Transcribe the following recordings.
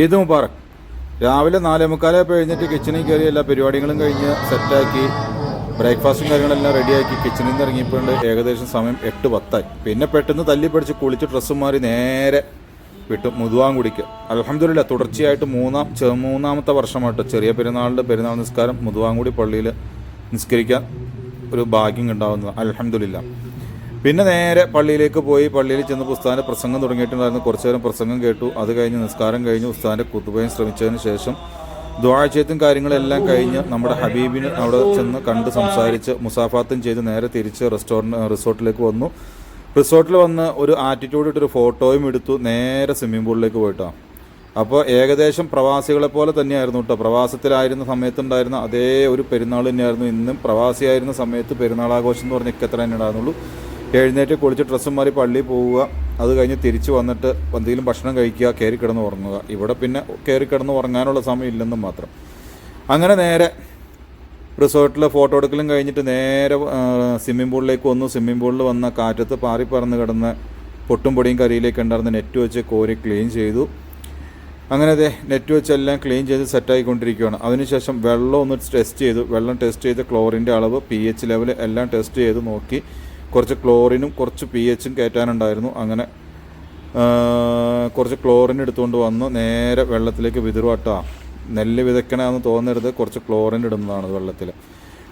ഈദ് മുബാറക്? രാവിലെ നാലേ മുക്കാലായപ്പോൾ എഴുന്നേറ്റ് കിച്ചണിൽ കയറി എല്ലാ പരിപാടികളും കഴിഞ്ഞ് സെറ്റാക്കി ബ്രേക്ക്ഫാസ്റ്റും കാര്യങ്ങളെല്ലാം റെഡിയാക്കി കിച്ചണിൽ നിന്ന് ഇറങ്ങിയപ്പോണ്ട് ഏകദേശം സമയം എട്ട് പത്തായി. പിന്നെ പെട്ടെന്ന് തല്ലി പിടിച്ച് കുളിച്ച് ഡ്രസ്സ് മാറി നേരെ വിട്ടു മുതുവാങ്കുടിക്ക് അലഹമില്ല തുടർച്ചയായിട്ട് മൂന്നാം മൂന്നാമത്തെ വർഷമായിട്ട് ചെറിയ പെരുന്നാളിന്റെ പെരുന്നാൾ നിസ്കാരം മുതുവാങ്കുടി പള്ളിയിൽ നിസ്കരിക്കാൻ ഒരു ഭാഗ്യം ഉണ്ടാവുന്നത് അലഹമില്ല പിന്നെ നേരെ പള്ളിയിലേക്ക് പോയി പള്ളിയിൽ ചെന്ന് പുസ്താന്റെ പ്രസംഗം തുടങ്ങിയിട്ടുണ്ടായിരുന്നു. കുറച്ചു നേരം പ്രസംഗം കേട്ടു. അത് കഴിഞ്ഞ് നിസ്കാരം കഴിഞ്ഞ് ഉസ്താന്റെ കുത്തുപോയും ശ്രമിച്ചതിന് ശേഷം ദ്വാഴ്ചയത്തും കാര്യങ്ങളെല്ലാം കഴിഞ്ഞ് നമ്മുടെ ഹബീബിന് അവിടെ ചെന്ന് കണ്ട് സംസാരിച്ച് മുസാഫാത്തും ചെയ്ത് നേരെ തിരിച്ച് റെസ്റ്റോറന്റ് റിസോർട്ടിലേക്ക് വന്നു. റിസോർട്ടിൽ വന്ന് ഒരു ആറ്റിറ്റ്യൂഡ് ഇട്ടൊരു ഫോട്ടോയും എടുത്തു. നേരെ സ്വിമ്മിംഗ് പൂളിലേക്ക് പോയിട്ടാണ് അപ്പോൾ ഏകദേശം പ്രവാസികളെ പോലെ തന്നെയായിരുന്നു കേട്ടോ. പ്രവാസത്തിലായിരുന്ന സമയത്തുണ്ടായിരുന്ന അതേ ഒരു പെരുന്നാൾ തന്നെയായിരുന്നു. ഇന്നും പ്രവാസിയായിരുന്ന സമയത്ത് പെരുന്നാൾ ആഘോഷം എന്ന് പറഞ്ഞാൽ ഇക്കത്ര തന്നെ ഉണ്ടായിരുന്നുള്ളൂ. എഴുന്നേറ്റ് കുളിച്ച് ഡ്രസ്സും മാറി പള്ളിയിൽ പോവുക. അത് കഴിഞ്ഞ് തിരിച്ച് വന്നിട്ട് എന്തെങ്കിലും ഭക്ഷണം കഴിക്കുക കയറി കിടന്ന് ഉറങ്ങുക. ഇവിടെ പിന്നെ കയറി കിടന്ന് ഉറങ്ങാനുള്ള സമയം ഇല്ലെന്നും മാത്രം. അങ്ങനെ നേരെ റിസോർട്ടിലെ ഫോട്ടോ എടുക്കലും കഴിഞ്ഞിട്ട് നേരെ സ്വിമ്മിംഗ് പൂളിലേക്ക് വന്നു. സ്വിമ്മിംഗ് പൂളിൽ വന്ന കാറ്റത്ത് പാറി പറന്ന് കിടന്ന് പൊട്ടും പൊടിയും കരിയിലേക്ക് ഉണ്ടായിരുന്ന നെറ്റ് വെച്ച് കോരി ക്ലീൻ ചെയ്തു. അങ്ങനെ അതെ നെറ്റ് വെച്ച് എല്ലാം ക്ലീൻ ചെയ്ത് സെറ്റായിക്കൊണ്ടിരിക്കുകയാണ് അതിനുശേഷം വെള്ളം ഒന്ന് ടെസ്റ്റ് ചെയ്തു. വെള്ളം ടെസ്റ്റ് ചെയ്ത് ക്ലോറിന്റെ അളവ് പി എച്ച് ലെവൽ എല്ലാം ടെസ്റ്റ് ചെയ്ത് നോക്കി. കുറച്ച് ക്ലോറിനും കുറച്ച് പി എച്ചും കയറ്റാനുണ്ടായിരുന്നു. അങ്ങനെ കുറച്ച് ക്ലോറിൻ എടുത്തുകൊണ്ട് വന്ന് നേരെ വെള്ളത്തിലേക്ക് വിതിർവട്ടാ നെല്ല് വിതയ്ക്കണമെന്ന് തോന്നരുത് കുറച്ച് ക്ലോറിൻ ഇടുന്നതാണ് വെള്ളത്തിൽ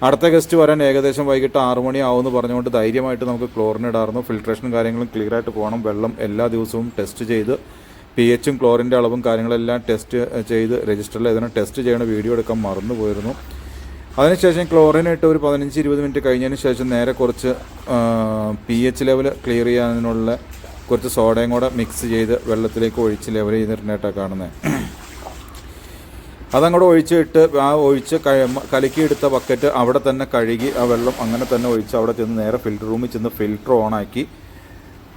അടുത്ത ഗസ്റ്റ് വരാൻ ഏകദേശം വൈകിട്ട് ആറു മണി എന്ന് പറഞ്ഞുകൊണ്ട് ധൈര്യമായിട്ട് നമുക്ക് ക്ലോറിൻ ഇടാറുന്നു ഫിൽട്രേഷനും കാര്യങ്ങളും ക്ലിയർ ആയിട്ട് പോകണം. വെള്ളം എല്ലാ ദിവസവും ടെസ്റ്റ് ചെയ്ത് പി എച്ചും ക്ലോറിന്റെ അളവും കാര്യങ്ങളെല്ലാം ടെസ്റ്റ് ചെയ്ത് രജിസ്റ്ററിൽ ഇതിനെ ടെസ്റ്റ് ചെയ്യണ വീഡിയോ എടുക്കാൻ മറന്നു പോയിരുന്നു അതിനുശേഷം ക്ലോറിൻ ഇട്ട് ഒരു പതിനഞ്ച് ഇരുപത് മിനിറ്റ് കഴിഞ്ഞതിന് ശേഷം നേരെ കുറച്ച് പി എച്ച് ലെവൽ ക്ലിയർ ചെയ്യാനുള്ള കുറച്ച് സോഡയും കൂടെ മിക്സ് ചെയ്ത് വെള്ളത്തിലേക്ക് ഒഴിച്ച് ലെവൽ ചെയ്തിട്ടാണ് കാണുന്നത് അതങ്ങോട്ട് ഒഴിച്ചിട്ട് ആ ഒഴിച്ച് കലക്കിയെടുത്ത ബക്കറ്റ് അവിടെ തന്നെ കഴുകി ആ വെള്ളം അങ്ങനെ തന്നെ ഒഴിച്ച് അവിടെ ചെന്ന് നേരെ ഫിൽറ്റർ റൂമിൽ ചെന്ന് ഫിൽറ്റർ ഓണാക്കി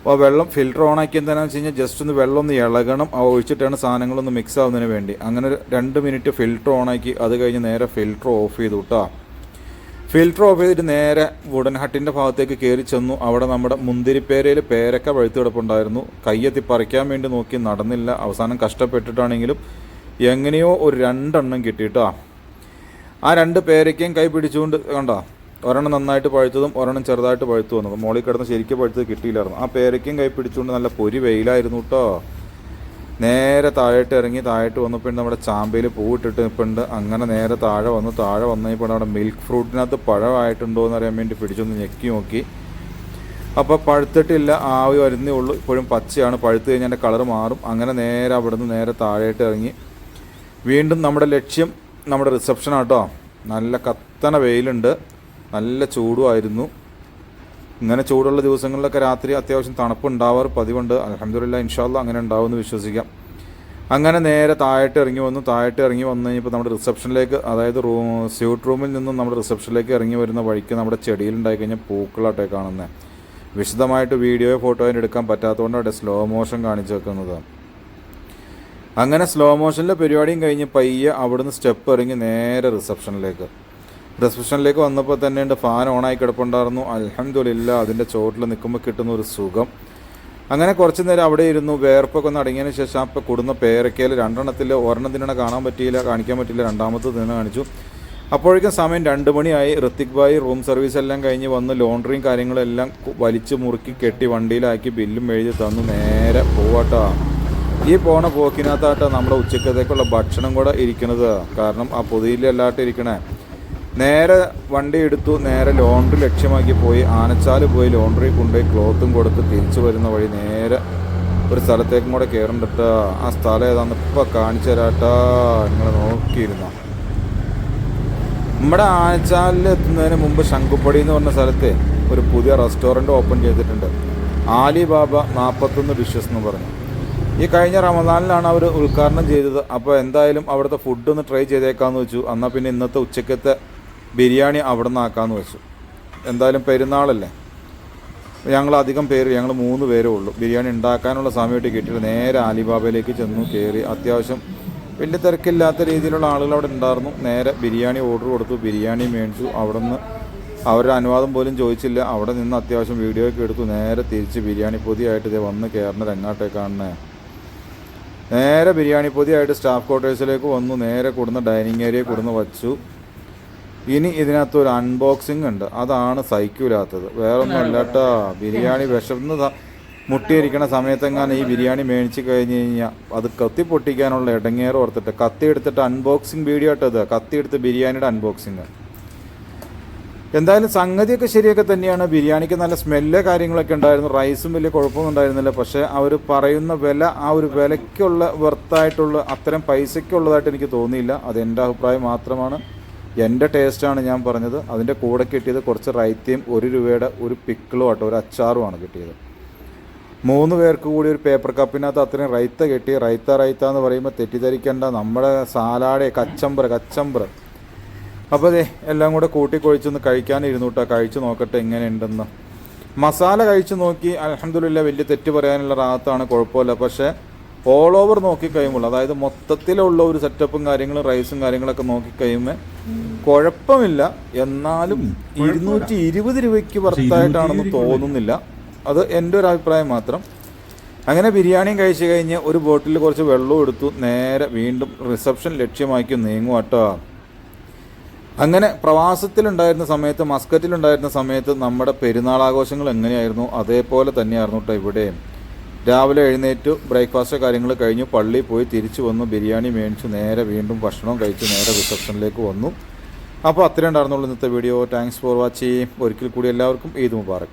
അപ്പോൾ വെള്ളം ഫിൽറ്റർ ഓണാക്കി എന്താണെന്ന് വെച്ച് കഴിഞ്ഞാൽ ജസ്റ്റ് ഒന്ന് വെള്ളം ഒന്ന് ഇളകണം. അവ ഒഴിച്ചിട്ടാണ് സാധനങ്ങളൊന്ന് മിക്സ് ആവുന്നതിന് വേണ്ടി. അങ്ങനെ രണ്ട് മിനിറ്റ് ഫിൽറ്റർ ഓണാക്കി അത് കഴിഞ്ഞ് നേരെ ഫിൽറ്റർ ഓഫ് ചെയ്തു കേട്ടോ ഫിൽറ്റർ ഓഫ് ചെയ്തിട്ട് നേരെ വുഡൻ ഹട്ടിന്റെ ഭാഗത്തേക്ക് കയറി ചെന്നു. അവിടെ നമ്മുടെ മുന്തിരിപ്പേരയിൽ പേരക്ക പഴുത്ത് കിടപ്പുണ്ടായിരുന്നു. കയ്യെത്തി പറിക്കാൻ വേണ്ടി നോക്കി നടന്നില്ല. അവസാനം കഷ്ടപ്പെട്ടിട്ടാണെങ്കിലും എങ്ങനെയോ ഒരു രണ്ടെണ്ണം കിട്ടിയിട്ടാ ആ രണ്ട് പേരയ്ക്കയും കൈ പിടിച്ചുകൊണ്ട് കണ്ടോ? ഒരെണ്ണം നന്നായിട്ട് പഴുത്തതും ഒരെണ്ണം ചെറുതായിട്ട് പഴുത്തു വന്നതും മോളിൽ കിടന്ന് ശരിക്കും പഴുത്തത് കിട്ടിയില്ലായിരുന്നു. ആ പേരയ്ക്കും കൈ പിടിച്ചുകൊണ്ട് നല്ല പൊരി വെയിലായിരുന്നു കേട്ടോ നേരെ താഴോട്ട് ഇറങ്ങി താഴോട്ട് വന്നപ്പോൾ നമ്മുടെ ചാമ്പയിൽ പൂവിട്ടിട്ട് നിൽപ്പുണ്ട് അങ്ങനെ നേരെ താഴെ വന്നു. താഴെ വന്നപ്പോൾ അവിടെ മിൽക്ക് ഫ്രൂട്ടിനകത്ത് പഴമായിട്ടുണ്ടോ എന്ന് അറിയാൻ വേണ്ടി പിടിച്ചൊന്ന് ഞെക്കി നോക്കി. അപ്പോൾ പഴുത്തിട്ടില്ല. ആവി വരുന്നേ ഉള്ളൂ. ഇപ്പോഴും പച്ചയാണ്. പഴുത്ത് കഴിഞ്ഞാൽ എന്റെ കളർ മാറും. അങ്ങനെ നേരെ അവിടെ നിന്ന് നേരെ താഴോട്ട് ഇറങ്ങി. വീണ്ടും നമ്മുടെ ലക്ഷ്യം നമ്മുടെ റിസപ്ഷൻ ആട്ടോ നല്ല കത്തണ വെയിലുണ്ട്. നല്ല ചൂടുമായിരുന്നു. ഇങ്ങനെ ചൂടുള്ള ദിവസങ്ങളിലൊക്കെ രാത്രി അത്യാവശ്യം തണുപ്പ് ഉണ്ടാവാറ് പതിവുണ്ട്. അലഹമില്ല ഇൻഷാല്ല അങ്ങനെ ഉണ്ടാവുമെന്ന് വിശ്വസിക്കാം. അങ്ങനെ നേരെ താഴോട്ട് ഇറങ്ങി വന്നു. താഴോട്ട് ഇറങ്ങി വന്നു കഴിഞ്ഞപ്പോൾ നമ്മുടെ റിസപ്ഷനിലേക്ക് അതായത് റൂം സ്യൂട്ട് റൂമിൽ നിന്നും നമ്മുടെ റിസപ്ഷനിലേക്ക് ഇറങ്ങി വരുന്ന വഴിക്ക് നമ്മുടെ ചെടിയിലുണ്ടായി കഴിഞ്ഞാൽ പൂക്കളാട്ടെ കാണുന്നത് വിശദമായിട്ട് വീഡിയോയോ ഫോട്ടോയോ എടുക്കാൻ പറ്റാത്തതുകൊണ്ട് അവിടെ സ്ലോ മോഷൻ കാണിച്ചു വെക്കുന്നത്. അങ്ങനെ സ്ലോ മോഷനിലെ പരിപാടിയും കഴിഞ്ഞ് പയ്യെ അവിടുന്ന് സ്റ്റെപ്പ് ഇറങ്ങി നേരെ റിസപ്ഷനിലേക്ക്. റിസപ്ഷനിലേക്ക് വന്നപ്പോൾ തന്നെ ഉണ്ട് ഫാൻ ഓണായി കിടപ്പുണ്ടായിരുന്നു. അലഹമില്ല അതിന്റെ ചോട്ടിൽ നിൽക്കുമ്പോൾ കിട്ടുന്ന ഒരു സുഖം. അങ്ങനെ കുറച്ച് നേരം അവിടെ ഇരുന്നു. വേർപ്പൊക്കെ ഒന്ന് അടങ്ങിയതിന് ശേഷം അപ്പോൾ കൂടുന്ന പേരക്കയിൽ രണ്ടെണ്ണത്തിൽ ഒരെണ്ണം തന്നെ കാണാൻ പറ്റിയില്ല കാണിക്കാൻ പറ്റിയില്ല. രണ്ടാമത്തെ തിന്നെ കാണിച്ചു. അപ്പോഴേക്കും സമയം രണ്ട് മണിയായി. ഋത്തിക് ഭായി റൂം സർവീസ് എല്ലാം കഴിഞ്ഞ് വന്ന് ലോണ്ടറിയും കാര്യങ്ങളും എല്ലാം വലിച്ച് മുറുക്കി കെട്ടി വണ്ടിയിലാക്കി ബില്ലും എഴുതി തന്നു. നേരെ പോവാട്ടോ. ഈ പോണ പോക്കിനകത്താട്ടോ നമ്മുടെ ഉച്ചക്കത്തേക്കുള്ള ഭക്ഷണം കൂടെ ഇരിക്കണത്. കാരണം ആ പൊതിയിലല്ലാട്ട് ഇരിക്കണേ. നേരെ വണ്ടി എടുത്തു നേരെ ലോണ്ടറി ലക്ഷ്യമാക്കി പോയി. ആനച്ചാൽ പോയി ലോണ്ടറി കൊണ്ടുപോയി ക്ലോത്തും കൊടുത്ത് തിരിച്ചു വരുന്ന വഴി നേരെ ഒരു സ്ഥലത്തേക്കും കൂടെ കയറണ്ടിട്ട് ആ സ്ഥലം ഏതാന്ന് ഇപ്പം കാണിച്ചു തരാട്ടാ നിങ്ങൾ നോക്കിയിരുന്ന? നമ്മുടെ ആനച്ചാലിൽ എത്തുന്നതിന് മുമ്പ് ശംഖുപ്പടി എന്ന് പറഞ്ഞ സ്ഥലത്തെ ഒരു പുതിയ റെസ്റ്റോറന്റ് ഓപ്പൺ ചെയ്തിട്ടുണ്ട്. ആലിബാബ നാൽപ്പത്തൊന്ന് ഡിഷസ് എന്ന് പറഞ്ഞു. ഈ കഴിഞ്ഞ റമദാനിലാണ് അവർ ഉദ്ഘാടനം ചെയ്തത്. അപ്പോൾ എന്തായാലും അവിടുത്തെ ഫുഡ് ഒന്ന് ട്രൈ ചെയ്തേക്കാമെന്ന് വെച്ചു. എന്നാൽ പിന്നെ ഇന്നത്തെ ഉച്ചക്കത്തെ ബിരിയാണി അവിടെ നിന്ന് ആക്കാമെന്ന് വെച്ചു. എന്തായാലും പെരുന്നാളല്ലേ? ഞങ്ങൾ അധികം പേര് ഞങ്ങൾ മൂന്ന് പേരേ ഉള്ളൂ. ബിരിയാണി ഉണ്ടാക്കാനുള്ള സമയമായിട്ട് കിട്ടിയിട്ട് നേരെ ആലിബാബയിലേക്ക് ചെന്നു കയറി അത്യാവശ്യം വലിയ തിരക്കില്ലാത്ത രീതിയിലുള്ള ആളുകൾ അവിടെ ഉണ്ടായിരുന്നു. നേരെ ബിരിയാണി ഓർഡർ കൊടുത്തു. ബിരിയാണി മേടിച്ചു. അവിടെ നിന്ന് അവരുടെ അനുവാദം പോലും ചോദിച്ചില്ല. അവിടെ നിന്ന് അത്യാവശ്യം വീഡിയോ ഒക്കെ എടുത്തു. നേരെ തിരിച്ച് ബിരിയാണി പൊതിയായിട്ട് ഇതേ വന്ന് കയറുന്ന രംഗാട്ടേ കാണുന്നത് നേരെ ബിരിയാണി പൊതിയായിട്ട് സ്റ്റാഫ് ക്വാർട്ടേഴ്സിലേക്ക് വന്നു. നേരെ കൊടുന്ന് ഡൈനിങ് ഏരിയ കൊടുന്ന് വച്ചു. ഇനി ഇതിനകത്ത് ഒരു അൺബോക്സിംഗ് ഉണ്ട്. അതാണ് സഹിക്കൂലാത്തത്. വേറൊന്നും അല്ല കേട്ടോ ബിരിയാണി വിശന്ന് മുട്ടിയിരിക്കണ സമയത്തെങ്ങാനും ഈ ബിരിയാണി മേടിച്ച് കഴിഞ്ഞ് കഴിഞ്ഞാൽ അത് കത്തി പൊട്ടിക്കാനുള്ള ഇടങ്ങേറ് ഓർത്തിട്ട് കത്തി എടുത്തിട്ട് അൺബോക്സിംഗ് വീഡിയോ ഇട്ടത് കത്തി എടുത്ത് ബിരിയാണിയുടെ അൺബോക്സിങ് എന്തായാലും സംഗതിയൊക്കെ ശരിയൊക്കെ തന്നെയാണ്. ബിരിയാണിക്ക് നല്ല സ്മെല്ല് കാര്യങ്ങളൊക്കെ ഉണ്ടായിരുന്നു. റൈസും വലിയ കുഴപ്പമൊന്നും ഉണ്ടായിരുന്നില്ല. പക്ഷേ അവർ പറയുന്ന വില ആ ഒരു വിലയ്ക്കുള്ള വെർത്തായിട്ടുള്ള അത്തരം പൈസയ്ക്കുള്ളതായിട്ട് എനിക്ക് തോന്നിയില്ല. അത് എന്റെ അഭിപ്രായം മാത്രമാണ്. എന്റെ ടേസ്റ്റാണ് ഞാൻ പറഞ്ഞത്. അതിന്റെ കൂടെ കിട്ടിയത് കുറച്ച് റൈത്തയും ഒരു രൂപയുടെ ഒരു പിക്കിളും ആട്ടോ ഒരു അച്ചാറുമാണ് കിട്ടിയത്. മൂന്ന് പേർക്ക് കൂടി ഒരു പേപ്പർ കപ്പിനകത്ത് അത്രയും റൈത്ത കെട്ടി. റൈത്ത റൈത്ത എന്ന് പറയുമ്പോൾ തെറ്റിദ്ധരിക്കേണ്ട. നമ്മുടെ സാലാഡ് കച്ചമ്പർ കച്ചമ്പർ അപ്പോൾ അതെ എല്ലാം കൂടെ കൂട്ടിക്കൊഴിച്ചൊന്ന് കഴിക്കാനിരുന്നു കേട്ടോ കഴിച്ചു നോക്കട്ടെ എങ്ങനെയുണ്ടെന്ന്. മസാല കഴിച്ചു നോക്കി അലഹമില്ല വലിയ തെറ്റ് പറയാനുള്ള റാത്താണ് കുഴപ്പമില്ല. പക്ഷേ ഓൾ ഓവർ നോക്കിക്കഴിയുമ്പോൾ അതായത് മൊത്തത്തിലുള്ള ഒരു സെറ്റപ്പും കാര്യങ്ങളും റൈസും കാര്യങ്ങളൊക്കെ നോക്കി നോക്കിക്കഴിയുമ്പോൾ കുഴപ്പമില്ല. എന്നാലും ഇരുന്നൂറ്റി ഇരുപത് രൂപയ്ക്ക് വർത്തായിട്ടാണെന്ന് തോന്നുന്നില്ല. അത് എന്റെ ഒരു അഭിപ്രായം മാത്രം. അങ്ങനെ ബിരിയാണിയും കഴിച്ചു കഴിഞ്ഞ് ഒരു ബോട്ടിൽ കുറച്ച് വെള്ളവും എടുത്തു നേരെ വീണ്ടും റിസപ്ഷൻ ലക്ഷ്യമാക്കി നീങ്ങും കേട്ടോ അങ്ങനെ പ്രവാസത്തിലുണ്ടായിരുന്ന സമയത്ത് മസ്കറ്റിലുണ്ടായിരുന്ന സമയത്ത് നമ്മുടെ പെരുന്നാൾ ആഘോഷങ്ങൾ എങ്ങനെയായിരുന്നു? അതേപോലെ തന്നെയായിരുന്നു കേട്ടോ ഇവിടെയും രാവിലെ എഴുന്നേറ്റ് ബ്രേക്ക്ഫാസ്റ്റ് കാര്യങ്ങൾ കഴിഞ്ഞു പള്ളി പോയി തിരിച്ചു വന്നു ബിരിയാണി മേടിച്ചു നേരെ വീണ്ടും ഭക്ഷണം കഴിച്ച് നേരെ റിസപ്ഷനിലേക്ക് വന്നു. അപ്പോൾ അത്രയും ഉണ്ടായിരുന്നുള്ളൂ ഇന്നത്തെ വീഡിയോ. താങ്ക്സ് ഫോർ വാച്ചിങ് ഒരിക്കൽ കൂടി എല്ലാവർക്കും ഈദ് മുബാറക്.